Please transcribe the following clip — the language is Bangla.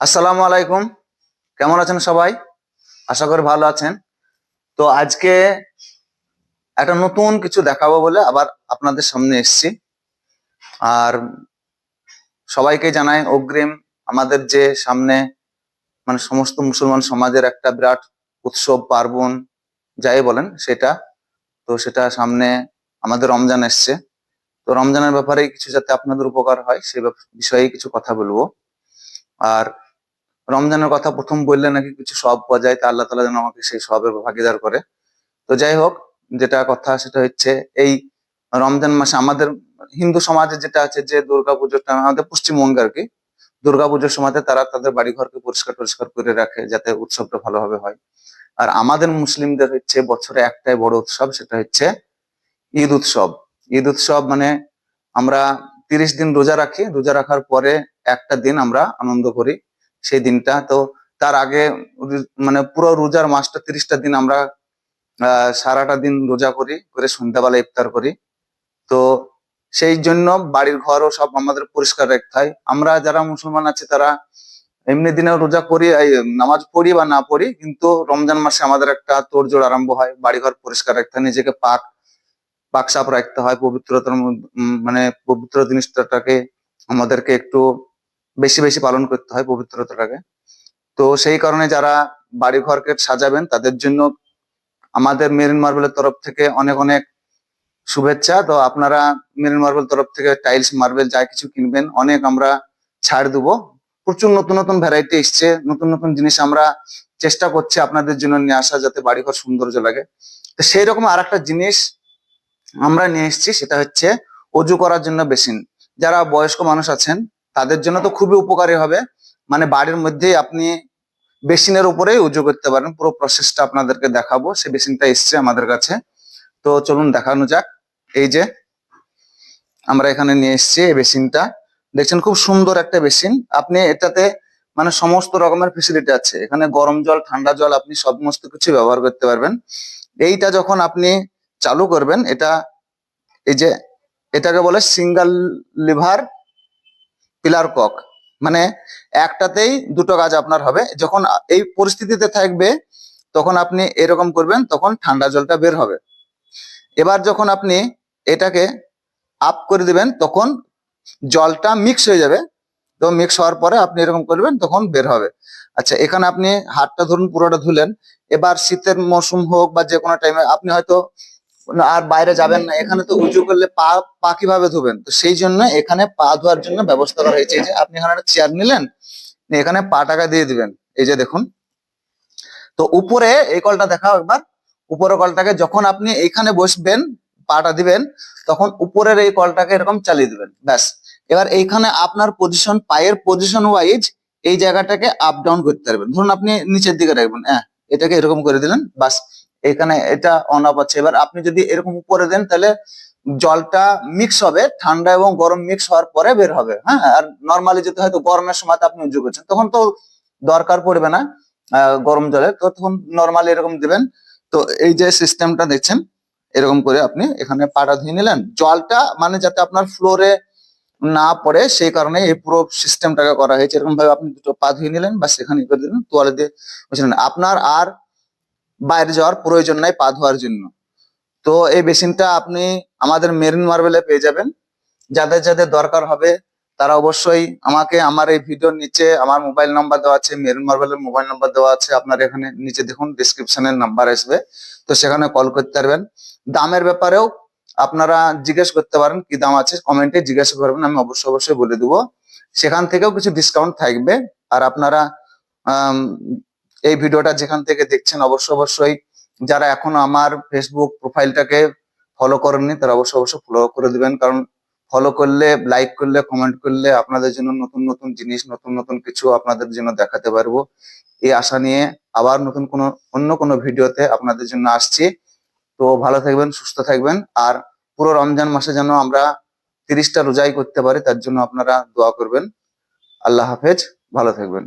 আসসালামু আলাইকুম। কেমন আছেন সবাই? আশা করি ভালো আছেন। তো আজকে একটা নতুন কিছু দেখাবো বলে আবার আপনাদের সামনে এসেছি। আর সবাইকে জানাই অগ্রিম, আমাদের যে সামনে মানে সমস্ত মুসলমান সমাজের একটা বিরাট উৎসব, পার্বণ, যাই বলেন সেটা, তো সেটা সামনে আমাদের রমজান এসছে। তো রমজানের ব্যাপারে কিছু যাতে আপনাদের উপকার হয়, সে বিষয়ে কিছু কথা বলব। আর রমজানের কথা প্রথম বললে নাকি কিছু সব পাওয়া যায় তা আল্লাহ তালা যেন আমাকে সেই সবের ভাগিদার করে। তো যাই হোক, যেটা কথা সেটা হচ্ছে এই রমজান মাসে আমাদের হিন্দু সমাজে যেটা আছে যে দুর্গা পুজোটা আমাদের পশ্চিমবঙ্গে আর কি, দুর্গা পুজোর সময় তারা তাদের বাড়ি ঘরকে পরিষ্কার পরিষ্কার করে রাখে যাতে উৎসবটা ভালোভাবে হয়। আর আমাদের মুসলিমদের হচ্ছে বছরে একটাই বড় উৎসব, সেটা হচ্ছে ঈদ উৎসব। ঈদ উৎসব মানে আমরা তিরিশ দিন রোজা রাখি, রোজা রাখার পরে একটা দিন আমরা আনন্দ করি। সেই দিনটা। তো তার আগে মানে পুরো রোজার মাসটা, তিরিশটা দিন আমরা সারাটা দিন রোজা করি, করে সন্ধ্যাবেলা ইফতার করি। তো সেই জন্য বাড়ির ঘরও সব আমাদের পরিষ্কার রাখতে হয়। আমরা যারা মুসলমান আছি, তারা এমনি দিনেও রোজা করি নামাজ পড়ি বা না পড়ি, কিন্তু রমজান মাসে আমাদের একটা তোড়জোড় আরম্ভ হয়। বাড়িঘর পরিষ্কার রাখতে হয়, নিজেকে পাক পাক সাপ রাখতে হয়, পবিত্রতার মানে পবিত্র জিনিসটাকে আমাদেরকে একটু বেশি বেশি পালন করতে হয় পবিত্রতাটাকে। তো সেই কারণে যারা বাড়ি ঘরকে সাজাবেন, তাদের জন্য আমাদের মেরিন মার্বেলের তরফ থেকে অনেক অনেক শুভেচ্ছা। তো আপনারা মেরিন মার্বেল তরফ থেকে টাইলস মার্বেল যা কিছু কিনবেন, অনেক আমরা ছাড় দেবো। প্রচুর নতুন নতুন ভ্যারাইটি এসছে, নতুন নতুন জিনিস আমরা চেষ্টা করছি আপনাদের জন্য নিয়ে আসা যাতে বাড়িঘর সৌন্দর্য লাগে। তো সেই রকম আর একটা জিনিস আমরা নিয়ে এসেছি, সেটা হচ্ছে অজু করার জন্য বেসিন। যারা বয়স্ক মানুষ আছেন তাদের জন্য তো খুবই উপকারী হবে। মানে বাড়ির মধ্যেই আপনি বেসিনের উপরেই উজু করতে পারেন। পুরো প্রসেসটা আপনাদেরকে দেখাবো। সেই বেসিনটা এসছে আমাদের কাছে। তো চলুন দেখানো যাক। এই যে আমরা এখানে নিয়ে এসেছি এই বেসিনটা। দেখছেন খুব সুন্দর একটা বেসিন। আপনি এটাতে মানে সমস্ত রকমের ফেসিলিটি আছে। এখানে গরম জল, ঠান্ডা জল আপনি সমস্ত কিছু ব্যবহার করতে পারবেন। এইটা যখন আপনি চালু করবেন, এটা এই যে এটাকে বলে সিঙ্গেল লিভার পিলার কক। মানে একটাতেই দুটো কাজ আপনার হবে। যখন এই পরিস্থিতিতে থাকবে, তখন আপনি এরকম করবেন, তখন ঠান্ডা জলটা বের হবে। এবার যখন আপনি এটাকে আপ করে দিবেন, তখন জলটা মিক্স হয়ে যাবে। তো মিক্স হওয়ার পরে আপনি এরকম করবেন, তখন বের হবে। আচ্ছা এখানে আপনি হাতটা ধরুন, পুরোটা ধুলেন। এবার শীতের মৌসুম হোক বা যে কোনো টাইমে আপনি হয়তো আর বাইরে যাবেন না। এখানে তো উঁচু করলে পা পা কীভাবে ধুবেন? তো সেই জন্য এখানে পা ধোয়ার জন্য ব্যবস্থা করা হয়েছে। এই যে আপনি এখানে একটা চেয়ার নিলেন, এখানে পা টাকা দিয়ে দিবেন। এই যে দেখুন। তো উপরে এই কলটা দেখাও একবার। উপরের কলটাকে যখন আপনি এখানে বসবেন, পাটা দিবেন, তখন উপরের এই কলটাকে এরকম চালিয়ে দিবেন। ব্যাস। এবার এইখানে আপনার পজিশন পায়ের পজিশন ওয়াইজ এই জায়গাটাকে আপ ডাউন করতে পারবেন। ধরুন আপনি নিচের দিকে রাখবেন। হ্যাঁ এটাকে এরকম করে দিলেন। বাস এখানে এটা অন আছে। এবার আপনি যদি এরকম উপরে দেন, তাহলে জলটা মিক্স হবে, ঠান্ডা এবং গরম মিক্স হওয়ার পরে বের হবে হ্যাঁ? আর নর্মালি যদি হয়তো গরমের সময় আপনি উজু করছেন, তখন তো দরকার পড়বে না গরম জলে। তো তখন নর্মালি এরকম দিবেন। তো এই যে সিস্টেমটা দেখছেন, এরকম করে আপনি এখানে পাটা ধুয়ে নিলেন। জলটা মানে যাতে আপনার ফ্লোরে না পড়ে, সেই কারণে এই পুরো সিস্টেমটাকে করা হয়েছে। এরকম ভাবে আপনি দুটো পা ধুয়ে নিলেন বা সেখানে করে দিলেন, তোয়ালে দিয়ে বসে আপনার আর বাইরে যাওয়ার প্রয়োজন নাই, পা ধোয়ার জন্য। তো এই বেসিনটা আপনি আমাদের মেরিন মার্বেলে পেয়ে যাবেন। যাদের যাদের দরকার হবে, তারা অবশ্যই আমাকে আমার এই ভিডিওর নিচে আমার মোবাইল নাম্বার দেওয়া আছে, মেরিন মার্বেলের মোবাইল নাম্বার দেওয়া আছে, আপনার এখানে নিচে দেখুন ডিসক্রিপশনের নাম্বার আসবে। তো সেখানে কল করতে পারবেন। দামের ব্যাপারেও আপনারা জিজ্ঞেস করতে পারেন, কি দাম আছে কমেন্টে জিজ্ঞাসা করবেন, আমি অবশ্যই অবশ্যই বলে দেবো। সেখান থেকেও কিছু ডিসকাউন্ট থাকবে। আর আপনারা এই ভিডিওটা যেখান থেকে দেখছেন অবশ্যই অবশ্যই যারা এখনও আমার ফেসবুক প্রোফাইলটাকে ফলো করেননি, তারা অবশ্যই অবশ্যই ফলো করে দিবেন। কারণ ফলো করলে লাইক করলে কমেন্ট করলে আপনাদের জন্য নতুন নতুন জিনিস, নতুন নতুন কিছু আপনাদের জন্য দেখাতে পারব। এই আশা নিয়ে আবার নতুন কোনো, অন্য কোনো ভিডিওতে আপনাদের জন্য আসছি। তো ভালো থাকবেন, সুস্থ থাকবেন। আর পুরো রমজান মাসে যেন আমরা তিরিশটা রোজাই করতে পারি, তার জন্য আপনারা দোয়া করবেন। আল্লাহ হাফেজ, ভালো থাকবেন।